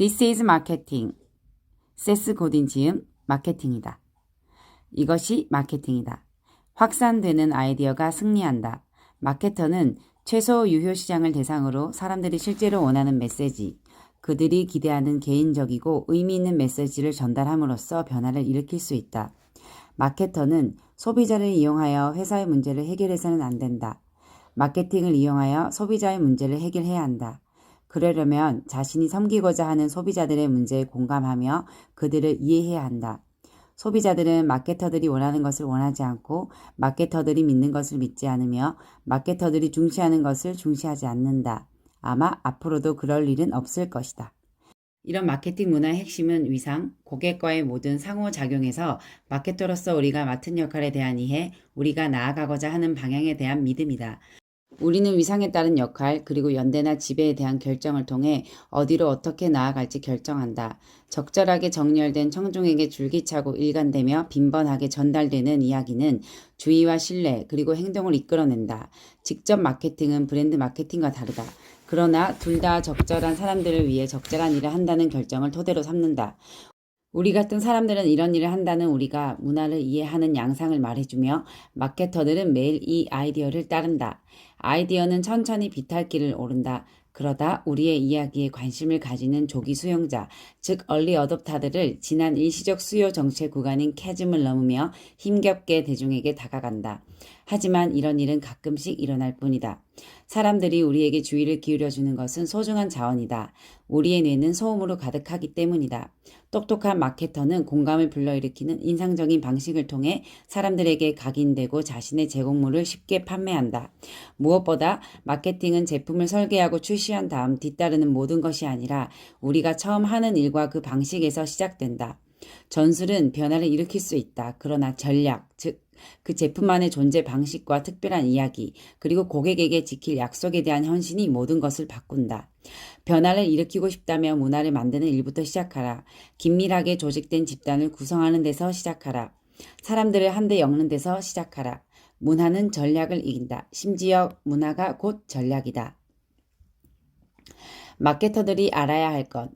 This is marketing. 세스 고딘 지음 마케팅이다. 이것이 마케팅이다. 확산되는 아이디어가 승리한다. 마케터는 최소 유효 시장을 대상으로 사람들이 실제로 원하는 메시지, 그들이 기대하는 개인적이고 의미 있는 메시지를 전달함으로써 변화를 일으킬 수 있다. 마케터는 소비자를 이용하여 회사의 문제를 해결해서는 안 된다. 마케팅을 이용하여 소비자의 문제를 해결해야 한다. 그러려면 자신이 섬기고자 하는 소비자들의 문제에 공감하며 그들을 이해해야 한다. 소비자들은 마케터들이 원하는 것을 원하지 않고 마케터들이 믿는 것을 믿지 않으며 마케터들이 중시하는 것을 중시하지 않는다. 아마 앞으로도 그럴 일은 없을 것이다. 이런 마케팅 문화의 핵심은 위상, 고객과의 모든 상호작용에서 마케터로서 우리가 맡은 역할에 대한 이해, 우리가 나아가고자 하는 방향에 대한 믿음이다. 우리는 위상에 따른 역할, 그리고 연대나 지배에 대한 결정을 통해 어디로 어떻게 나아갈지 결정한다. 적절하게 정렬된 청중에게 줄기차고 일관되며 빈번하게 전달되는 이야기는 주의와 신뢰, 그리고 행동을 이끌어낸다. 직접 마케팅은 브랜드 마케팅과 다르다. 그러나 둘 다 적절한 사람들을 위해 적절한 일을 한다는 결정을 토대로 삼는다. 우리 같은 사람들은 이런 일을 한다는 우리가 문화를 이해하는 양상을 말해주며 마케터들은 매일 이 아이디어를 따른다. 아이디어는 천천히 비탈길을 오른다. 그러다 우리의 이야기에 관심을 가지는 조기 수용자, 즉 얼리 어댑타들을 지난 일시적 수요 정체 구간인 캐즘을 넘으며 힘겹게 대중에게 다가간다. 하지만 이런 일은 가끔씩 일어날 뿐이다. 사람들이 우리에게 주의를 기울여주는 것은 소중한 자원이다. 우리의 뇌는 소음으로 가득하기 때문이다. 똑똑한 마케터는 공감을 불러일으키는 인상적인 방식을 통해 사람들에게 각인되고 자신의 제공물을 쉽게 판매한다. 무엇보다 마케팅은 제품을 설계하고 출시한 다음 뒤따르는 모든 것이 아니라 우리가 처음 하는 일과 그 방식에서 시작된다. 전술은 변화를 일으킬 수 있다. 그러나 전략, 즉, 그 제품만의 존재 방식과 특별한 이야기, 그리고 고객에게 지킬 약속에 대한 헌신이 모든 것을 바꾼다. 변화를 일으키고 싶다면 문화를 만드는 일부터 시작하라. 긴밀하게 조직된 집단을 구성하는 데서 시작하라. 사람들을 한데 엮는 데서 시작하라. 문화는 전략을 이긴다. 심지어 문화가 곧 전략이다. 마케터들이 알아야 할 것.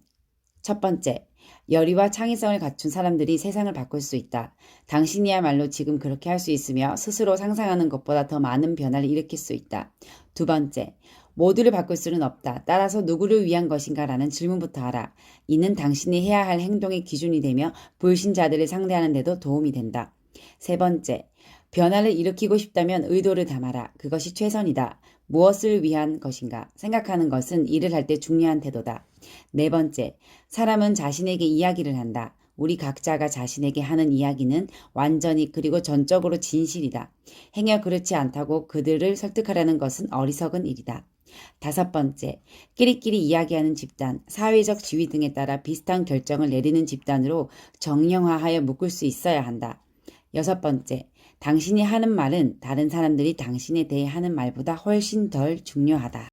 첫 번째, 열의와 창의성을 갖춘 사람들이 세상을 바꿀 수 있다. 당신이야말로 지금 그렇게 할 수 있으며 스스로 상상하는 것보다 더 많은 변화를 일으킬 수 있다. 두 번째, 모두를 바꿀 수는 없다. 따라서 누구를 위한 것인가라는 질문부터 하라. 이는 당신이 해야 할 행동의 기준이 되며 불신자들을 상대하는 데도 도움이 된다. 세 번째, 변화를 일으키고 싶다면 의도를 담아라. 그것이 최선이다. 무엇을 위한 것인가? 생각하는 것은 일을 할 때 중요한 태도다. 네 번째, 사람은 자신에게 이야기를 한다. 우리 각자가 자신에게 하는 이야기는 완전히 그리고 전적으로 진실이다. 행여 그렇지 않다고 그들을 설득하려는 것은 어리석은 일이다. 다섯 번째, 끼리끼리 이야기하는 집단, 사회적 지위 등에 따라 비슷한 결정을 내리는 집단으로 정형화하여 묶을 수 있어야 한다. 여섯 번째, 당신이 하는 말은 다른 사람들이 당신에 대해 하는 말보다 훨씬 덜 중요하다.